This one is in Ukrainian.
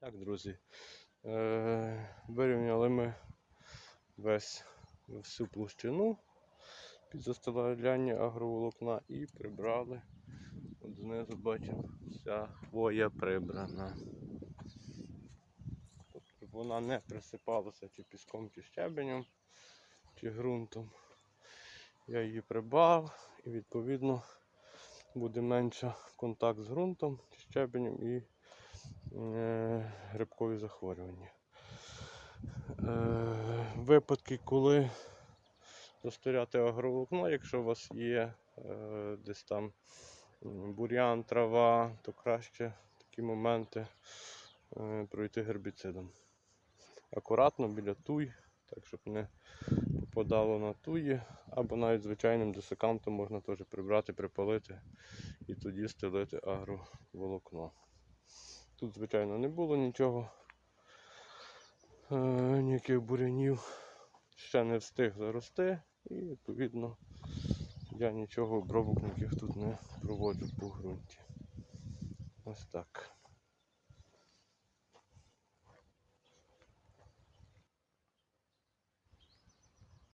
Так, друзі, е, вирівняли ми весь всю площину під застилання агроволокна і прибрали. От знизу бачимо, вся хвоя прибрана. Тобто вона не присипалася чи піском, чи щебенем, чи ґрунтом. Я її прибрав і відповідно буде менше контакт з ґрунтом, чи щебенем і грибкові захворювання. Е, випадки, коли застиряти агроволокно, якщо у вас є е, десь там бур'ян, трава, то краще такі моменти е, пройти гербіцидом. Акуратно біля туй, так щоб не попадало на туї, або навіть звичайним десикантом можна теж прибрати, припалити і тоді стелити агроволокно. Тут, звичайно, не було нічого, е, ніяких бурянів. Ще не встиг зарости, і відповідно я нічого обробок тут не проводжу по ґрунті. Ось так.